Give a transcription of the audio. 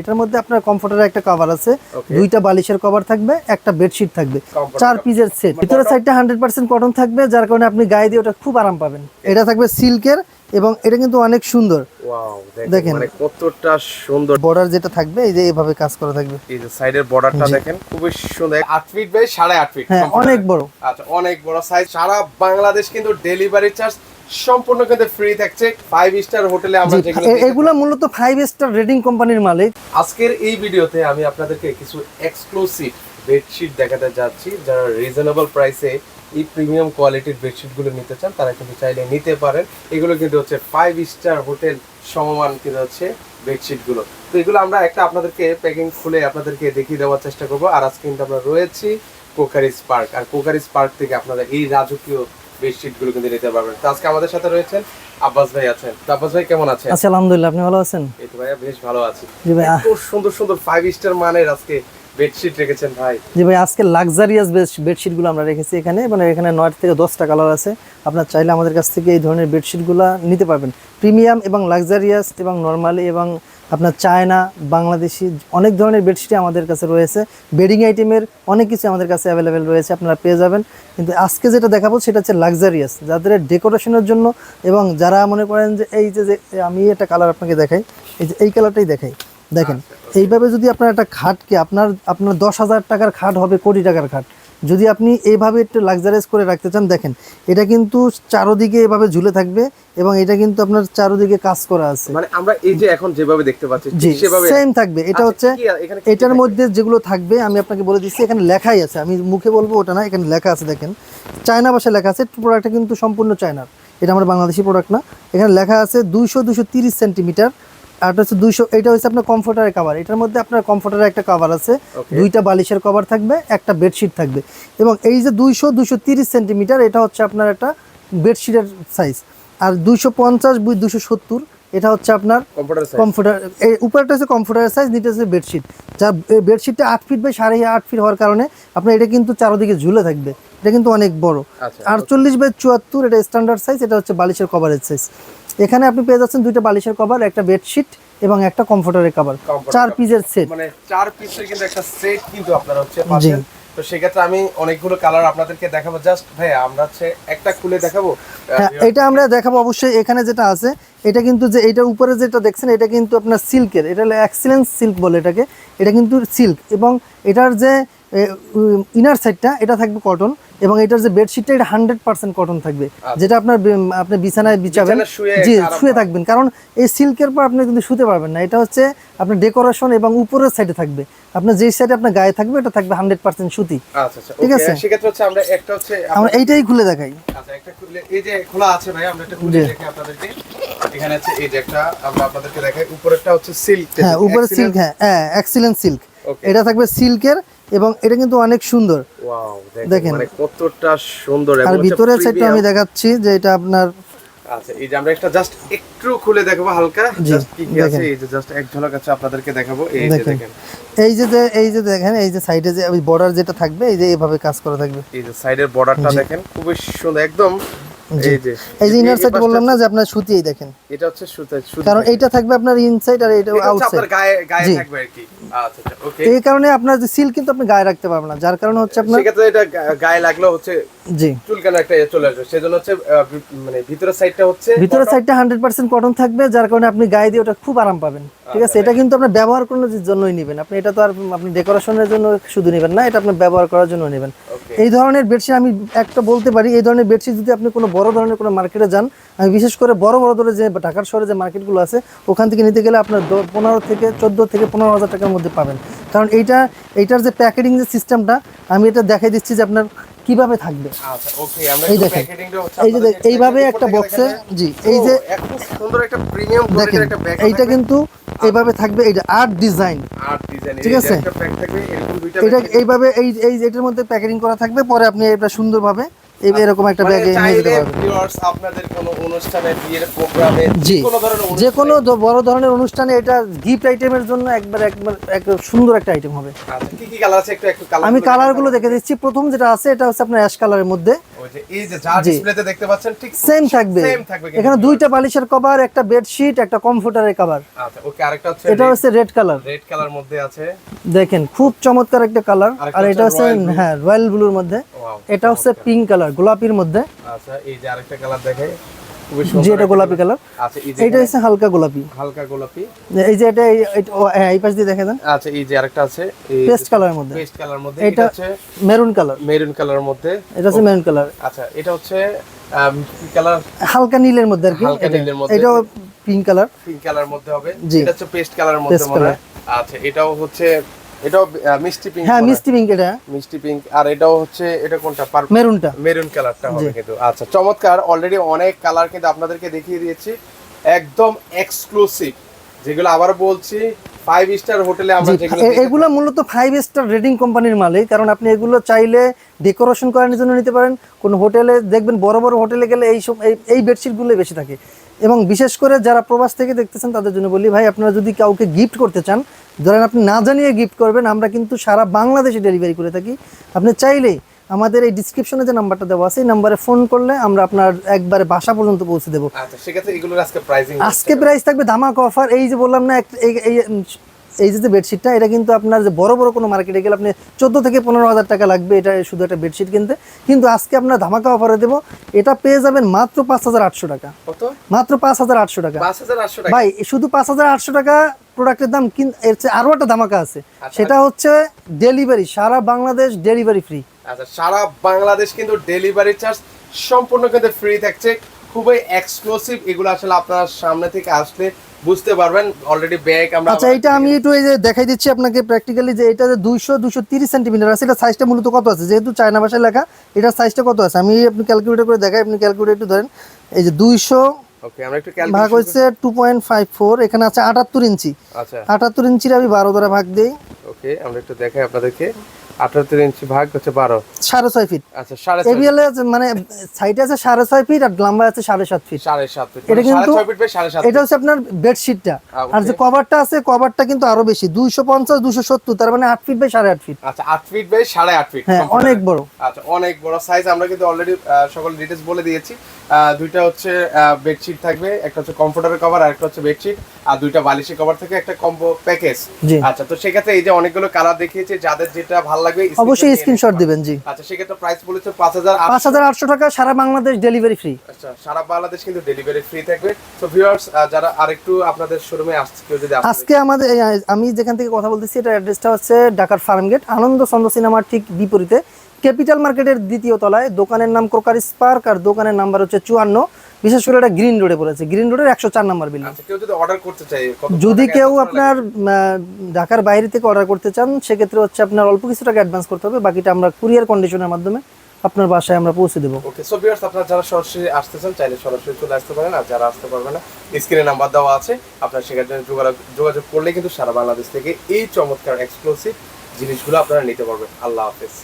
এটার মধ্যে আপনার কমফোর্টারের একটা কভার আছে। দুইটা বালিশের কভার থাকবে একটা বেডশিট থাকবে। চার. পিসের সেট ভিতরের সাইডটা হান্ড্রেড পার্সেন্ট কটন থাকবে যার কারণে আপনি গায়ে দিয়ে ওটা খুব আরাম পাবেন। এটা থাকবে সিল্কের এবং এটা কিন্তু অনেক সুন্দর। দেখেন। মানে কতটা সুন্দর। বর্ডার যেটা থাকবে এই যে এভাবে কাজ করা থাকবে। এই যে সাইডের বর্ডারটা দেখেন খুবই সুন্দর। আট ফিট বাই সাড়ে আট ফিট হ্যাঁ অনেক বড়। আচ্ছা অনেক বড় সাইজ সারা বাংলাদেশ কিন্তু ডেলিভারি চার্জ সম্পূর্ণ কিন্তু ফ্রি থাকছে ফাইভ স্টার হোটেলে আমরা এগুলো মূলত ফাইভ স্টার রেটিং কোম্পানির মালিক। আজকের এই ভিডিওতে আমি আপনাদেরকে কিছু এক্সক্লুসিভ বেডশিট দেখাতে যাচ্ছি। যারা রিজনেবল প্রাইসে এই প্রিমিয়াম কোয়ালিটির বেডশিটগুলো নিতে চান তারা কিন্তু চাইলে নিতে পারেন। এগুলো কিন্তু হচ্ছে ফাইভ স্টার হোটেল সমমান কিন্তু হচ্ছে বেডশিটগুলো তো এগুলো আমরা একটা আপনাদেরকে প্যাকিং খুলে আপনাদেরকে দেখিয়ে দেওয়ার চেষ্টা করব। আর আজকে কিন্তু আমরা রয়েছি কোকারিস পার্ক আর কোকারিস পার্ক থেকে আপনারা এই রাজকীয় বেডশিটগুলো কিন্তু নিতে পারবেন। তো আজকে আমাদের সাথে রয়েছেন আব্বাস ভাই আছেন। আব্বাস ভাই কেমন আছেন? আচ্ছা আলহামদুলিল্লাহ। আপনি ভালো আছেন? এই তো ভাইয়া বেশ ভালো আছি। জি ভাই। এত সুন্দর সুন্দর ফাইভ স্টার মানের আজকে বেডশিট রেখেছেন ভাই। জি ভাই আজকে লাক্সারিয়াস বেডশিটগুলো আমরা রেখেছি এখানে। মানে এখানে নয় থেকে দশটা কালার আছে। আপনার চাইলে আমাদের কাছ থেকে এই ধরনের বেডশিটগুলো নিতে পারবেন। প্রিমিয়াম এবং লাক্সারিয়াস এবং নর্মালি এবং আপনার চায়না, বাংলাদেশি, অনেক ধরনের বেডশিটই আমাদের কাছে রয়েছে। বেডিং আইটেমের অনেক কিছু আমাদের কাছে অ্যাভেলেবেল রয়েছে, আপনারা পেয়ে যাবেন। কিন্তু আজকে যেটা দেখাবো সেটা হচ্ছে লাক্সারিয়াস যাদের ডেকোরেশনের জন্য এবং যারা মনে করেন যে এই যে আমি একটা কালার আপনাকে দেখাই, এই যে, এই কালারটাই দেখাই। দেখেন, এইভাবে যদি আপনার একটা খাটকে, আপনার আপনার দশ হাজার টাকার খাট হবে, কোটি টাকার খাট। যদি আপনি এইভাবে একটু লাক্সারিয়াস করে রাখতে চান দেখেন এটা কিন্তু চারোদিকে এভাবে ঝুলে থাকবে এবং এটা কিন্তু আপনার চারোদিকে কাজ করা আছে। মানে আমরা এই যে এখন যেভাবে দেখতে পাচ্ছি সেভাবে সেম থাকবে। এটা আচ্ছা, হচ্ছে এটার মধ্যে যেগুলো থাকবে আমি আপনাকে বলে দিচ্ছি এখানে লেখাই আছে। আমি মুখে বলব ওটা না এখানে লেখা আছে দেখেন। চায়না ভাষায় লেখা আছে প্রোডাক্টটা কিন্তু সম্পূর্ণ চায়নার। এটা আমার বাংলাদেশি প্রোডাক্ট না। এখানে লেখা আছে দুইশো দুশো তিরিশ সেন্টিমিটার আর হচ্ছে দুইশো এটা হচ্ছে আপনার কমফোর্টারের কাভার এটার মধ্যে আপনার কমফোর্টারের একটা কাভার আছে। দুইটা বালিশের কভার থাকবে একটা বেডশিট থাকবে। এবং এই যে দুইশো দুশো তিরিশ সেন্টিমিটার এটা হচ্ছে আপনার একটা বেডশিটের সাইজ আর দুইশো পঞ্চাশ বুই দুশো সত্তর এটা হচ্ছে আপনার কমফোর্টার এই উপরটা হচ্ছে কমফোর্টারের সাইজ নিচে হচ্ছে বেডশিট যা বেডশিটটা আট ফিট বাই সাড়ে আট ফিট হওয়ার কারণে আপনার এটা কিন্তু চারোদিকে ঝুলে থাকবে। এটা কিন্তু অনেক বড়। আচ্ছা, আটচল্লিশ বাই চুয়াত্তর এটা স্ট্যান্ডার্ড সাইজ এটা হচ্ছে বালিশের কভারের সাইজ এখানে আপনি পেয়ে যাচ্ছেন দুইটা বালিশের কভার একটা বেডশিট এবং একটা কমফোর্টারের কভার চার পিসের সেট মানে চার পিসের কিন্তু একটা সেট কিন্তু আপনারা হচ্ছে পাচ্ছেন তো সেক্ষেত্রে আমি অনেকগুলো কালার আপনাদেরকে দেখাবো। জাস্ট ভাই আমরা হচ্ছে একটা খুলে দেখাবো। হ্যাঁ এটা আমরা দেখাবো অবশ্যই। এখানে যেটা আছে এটা কিন্তু যে এটা উপরে যেটা দেখছেন এটা কিন্তু আপনার সিল্কের এটা হলো এক্সিলেন্স সিল্ক বলে এটাকে। এটা কিন্তু সিল্ক এবং এটার যে ইনার সাইডটা এটা থাকবে কটন এবং এটার যে বেডশিটটা এটা হান্ড্রেড পার্সেন্ট কটন থাকবে। যেটা আপনার আপনি বিছানায় বিছাবেন। জি শুয়ে থাকবেন। কারণ এই সিল্কের পর আপনি কিন্তু শুতে পারবেন না। এটা হচ্ছে আপনার ডেকোরেশন এবং উপরের সাইডে থাকবে। আপনার যেই সাইডে আপনার গায়ে থাকবে এটা থাকবে হান্ড্রেড পার্সেন্ট সুতি। আচ্ছা আচ্ছা। ঠিক আছে? সেক্ষেত্রে হচ্ছে আমরা একটা হচ্ছে আমরা এইটাই খুলে দেখাই। আচ্ছা একটা খুলে এই যে খোলা আছে ভাই আমরা একটা খুলে। দেখি আপনাদেরকে। এখানে আছে এই যে একটা আমরা আপনাদেরকে দেখাই। উপরেরটা হচ্ছে সিল্ক হ্যাঁ উপরে সিল্ক হ্যাঁ হ্যাঁ এক্সিলেন্ট সিল্ক এটা থাকবে সিল্কের এবং এটা কিন্তু অনেক সুন্দর দেখেন। মানে কতটা সুন্দর আর ভিতরের সাইডটা আমি দেখাচ্ছি যে এটা আপনার আচ্ছা এই যে আমরা একটা জাস্ট একটু খুলে দেখাবো হালকা জাস্ট কি কি আছে এই যে জাস্ট এক ঝলক আছে আপনাদেরকে দেখাবো এই যে দেখেন। এই যে এই যে দেখেন এই যে সাইডে যে বর্ডার যেটা থাকবে এই যে এইভাবে কাজ করা থাকবে এই যে সাইডের বর্ডারটা দেখেন খুবই সুন্দর একদম। এই যে ইনার সাইড পাশটা বললাম না যে আপনার সুতি দেখেন। এটা হচ্ছে সুতা সুতা কারণ এইটা থাকবে আপনার ইনসাইড আর এটা এটা আউটসাইড গায়ে গায়ে থাকবে আর কি। আচ্ছা আচ্ছা ওকে এই কারণে আপনার যে সিল কিন্তু আপনি গায়ে রাখতে পারবেন না যার কারণে হচ্ছে আপনার সেক্ষেত্রে এটা গায়ে লাগলেও হচ্ছে জি। চুলকানো একটা ইয়ে চলে আসবে। সেজন্য হচ্ছে মানে ভিতরের সাইডটা হচ্ছে ভিতরের সাইডটা হান্ড্রেড পার্সেন্ট কটন থাকবে যার কারণে আপনি গায়ে দিয়ে ওটা খুব আরাম পাবেন। ঠিক আছে? এটা কিন্তু আপনার ব্যবহার করার জন্যই নেবেন। আপনি এটা তো আর আপনি ডেকোরেশনের জন্য শুধু নেবেন না এটা আপনি ব্যবহার করার জন্য নেবেন। এই ধরনের বেডশিট আমি একটা বলতে পারি, এই ধরনের বেডশিট যদি আপনি কোনো বড় ধরনের কোনো মার্কেটে যান, আমি বিশেষ করে বড় বড় ধরনের যে ঢাকার শহরে যে মার্কেটগুলো আছে, ওখান থেকে নিতে গেলে আপনার পনেরো থেকে চোদ্দ থেকে পনেরো হাজার টাকার মধ্যে পাবেন। কারণ এইটা, এইটার যে প্যাকেটিং যে সিস্টেমটা আমি এটা দেখাই দিচ্ছি যে আপনার কীভাবে থাকবে? আচ্ছা ওকে আমরা এই দেখেন। এই যে এইভাবে একটা বক্সে জি এই যে সুন্দর একটা প্রিমিয়াম দেখেন কোয়ালিটির একটা ব্যাগ এইটা কিন্তু এইভাবে থাকবে এইটা আর্ট ডিজাইন আর্ট ডিজাইন ঠিক আছে? এটা এইভাবে এই এই এটার মধ্যে প্যাকেটিং করা থাকবে পরে আপনি এটা সুন্দরভাবে এরকম একটা মানে ব্যাগে নিয়ে যেতে পারবেন আপনাদের কোনো অনুষ্ঠানে বিয়ের প্রোগ্রামে জি। কোনো ধরনের যে কোনো বড় ধরনের অনুষ্ঠানে এটা গিফট আইটেমের জন্য একবার একবার এক সুন্দর একটা আইটেম হবে। আচ্ছা কি কি কালার আছে? একটু একটু কালার আমি কালারগুলো দেখে দিচ্ছি। প্রথম যেটা আছে এটা হচ্ছে আপনার অ্যাশ কালারের মধ্যে। ওই এই যে যা ডিসপ্লেতে দেখতে পাচ্ছেন ঠিক সেম থাকবে। এখানে দুইটা বালিশের কভার একটা বেডশিট একটা কমফোর্টারের কভার আচ্ছা ওকে আরেকটা হচ্ছে এটা হচ্ছে রেড কালার রেড কালার মধ্যে আছে। দেখেন খুব চমৎকার একটা কালার আর এটা হচ্ছে। হ্যাঁ রয়্যাল ব্লুর মধ্যে। এটা হচ্ছে পিঙ্ক কালার গোলাপির মধ্যে। আচ্ছা এই যে আরেকটা কালার দেখে খুবই এটা গোলাপি কালার আচ্ছা এই যে এইটা হচ্ছে হালকা গোলাপি। হালকা গোলাপি। এই যে এটা এই- এই- ও, হ্যাঁ, পাশ দিয়ে আচ্ছা এই যে আরেকটা আছে পেস্ট কালারের মধ্যে। পেস্ট কালার মধ্যে এটা- হচ্ছে মেরুন কালার মেরুন কালারের মধ্যে। এটা হচ্ছে মেরুন কালার আচ্ছা এটা হচ্ছে কালার হালকা নীলের মধ্যে আর কি। হালকা এটা- নীলের মধ্যে। এটাও পিঙ্ক কালার পিঙ্ক কালার মধ্যে হবে। এটা হচ্ছে পেস্ট কালারের মধ্যে মনে আচ্ছা এটাও হচ্ছে এটাও মিষ্টি পিঙ্ক হ্যাঁ মিষ্টি পিঙ্ক এটা। মিষ্টি পিঙ্ক আর এটাও হচ্ছে এটা কোনটা? মেরুনটা। মেরুন কালারটা হবে কিন্তু। আচ্ছা চমৎকার। অলরেডি অনেক কালার কিন্তু আপনাদেরকে দেখিয়ে দিয়েছি। একদম এক্সক্লুসিভ যেগুলো আবার বলছি ফাইভ স্টার হোটেলে আমরা যেগুলো এগুলো মূলত ফাইভ স্টার রেটিং কোম্পানির মালিক কারণ আপনি এগুলো চাইলে ডেকোরেশন করার জন্য নিতে পারেন। কোন হোটেলে দেখবেন বড় বড় হোটেলে গেলে এই সব এই- এই বেডশিটগুলো বেশি থাকে। এবং বিশেষ করে যারা প্রবাস থেকে দেখতেছেন তাদের জন্য বলি ভাই আপনারা যদি কাউকে গিফট করতে চান ধরেন আপনি না জানিয়ে গিফট করবেন আমরা কিন্তু সারা বাংলাদেশে ডেলিভারি করে থাকি। আপনি চাইলেই আমাদের এই ডিসক্রিপশনে যে নাম্বারটা দেওয়া আছে এই নাম্বারে ফোন করলে আমরা আপনার একবারে বাসা পর্যন্ত পৌঁছে দেবো। আচ্ছা আজকে প্রাইসিং থাকবে ধামাক অফার এই যে বললাম না এই এই যে বেডশিটটা এটা কিন্তু আপনার যে বড় বড় কোনো মার্কেটে গেলে আপনি চোদ্দ থেকে পনেরো হাজার টাকা লাগবে এটা শুধু একটা বেডশিট কিনতে। কিন্তু আজকে আপনার ধামাকা অফারে দেবো এটা পেয়ে যাবেন মাত্র পাঁচ হাজার আটশো টাকা। মাত্র পাঁচ হাজার আটশো টাকা। ভাই শুধু পাঁচ হাজার আটশো টাকা প্রোডাক্টের দাম এর চেয়ে আরও একটা ধামাকা আছে। আচ্ছা। সেটা হচ্ছে ডেলিভারি সারা বাংলাদেশ ডেলিভারি ফ্রি আচ্ছা সারা বাংলাদেশ কিন্তু ডেলিভারি চার্জ সম্পূর্ণ কিন্তু ফ্রি থাকছে। খুবই এক্সক্লুসিভ এগুলো আসলে আপনার সামনে থেকে আসলে বুঝতে পারবেন অলরেডি ব্যাগ আমরা আচ্ছা এটা আমি একটু এই যে দেখাই দিচ্ছি আপনাকে প্র্যাকটিক্যালি যে এটা যে দুইশো দুশো তিরিশ সেন্টিমিটার আছে এটা সাইজটা মূলত কত আছে? যেহেতু চায়না ভাষায় লেখা এটার সাইজটা কত আছে? আমি আপনি ক্যালকুলেটর করে দেখাই আপনি ক্যালকুলেটর একটু ধরেন। এই যে দুইশো ওকে আমরা একটু ভাগ ক্যালকুলেশন হচ্ছে এখানে আছে আটাত্তর ইঞ্চি। আচ্ছা। আটাত্তর ইঞ্চির আমি বারো দ্বারা ভাগ দিই। ওকে আমরা একটু দেখাই আপনাদেরকে। আঠাত্তর ইঞ্চি ভাগ হচ্ছে বারো। সাড়ে ছয় ফিট আচ্ছা সাড়ে এবিএল মানে সাইডে আছে সাড়ে ছয় ফিট আর লাম্বা আছে সাড়ে সাত ফিট সাড়ে সাত ফিট এটা কিন্তু- ছয় ফিট বাই সাড়ে সাত এটা হচ্ছে আপনার বেডশিটটা আর যে কভারটা আছে কভারটা কিন্তু আরও বেশি দুইশো পঞ্চাশ দুশো সত্তর তার মানে আট ফিট বাই সাড়ে আট ফিট আচ্ছা আট ফিট বাই সাড়ে আট ফিট হ্যাঁ অনেক বড়। আচ্ছা অনেক বড় সাইজ আমরা কিন্তু অলরেডি সকল ডিটেলস বলে দিয়েছি। দুইটা হচ্ছে বেডশিট থাকবে একটা হচ্ছে কমফোর্টারের কভার আর একটা হচ্ছে বেডশিট আর দুইটা বালিশের কভার থেকে একটা কম্বো প্যাকেজ জি। আচ্ছা তো সেক্ষেত্রে এই যে অনেকগুলো কালার দেখিয়েছি যাদের যেটা ভালো লাগবে অবশ্যই স্ক্রিনশট দিবেন জি। আচ্ছা সেক্ষেত্রে প্রাইস বলেছে পাঁচ হাজার পাঁচ হাজার আটশো টাকা সারা বাংলাদেশ ডেলিভারি ফ্রি আচ্ছা সারা বাংলাদেশ কিন্তু ডেলিভারি ফ্রি থাকবে। তো ভিউয়ার্স যারা আরেকটু আপনাদের শোরুমে যদি আজকে আমাদের আমি যেখান থেকে কথা বলতেছি এটা অ্যাড্রেসটা হচ্ছে ঢাকার ফার্মগেট আনন্দ চন্দ্র সিনেমার ঠিক বিপরীতে। ক্যাপিটাল মার্কেটের দ্বিতীয় তলায় দোকানের নাম ক্রোকারি স্পার্ক আর দোকানের নাম্বার হচ্ছে চুয়ান্ন। বিশেষ করে এটা গ্রিন রোডে পড়েছে গ্রিন রোডের একশো চার নাম্বার বিল্ডিং আচ্ছা কেউ যদি অর্ডার করতে চায় যদি কেউ আপনার ঢাকার বাইরে থেকে অর্ডার করতে চান সেক্ষেত্রে হচ্ছে আপনার অল্প কিছু টাকা অ্যাডভান্স করতে হবে। বাকিটা আমরা কুরিয়ার কন্ডিশনের মাধ্যমে আপনার বাসায় আমরা পৌঁছে দেবো। ওকে সো ভিউয়ার্স আপনারা যারা সরাসরি আসতে চান চাইলে সরাসরি চলে আসতে পারেন। আর যারা আসতে পারবে না স্ক্রিনে নাম্বার দেওয়া আছে। আপনারা সেখানে যোগাযোগ যোগাযোগ করলে কিন্তু সারা বাংলাদেশ থেকে এই চমৎকার এক্সক্লুসিভ জিনিসগুলো আপনারা নিতে পারবেন। আল্লাহ হাফেজ।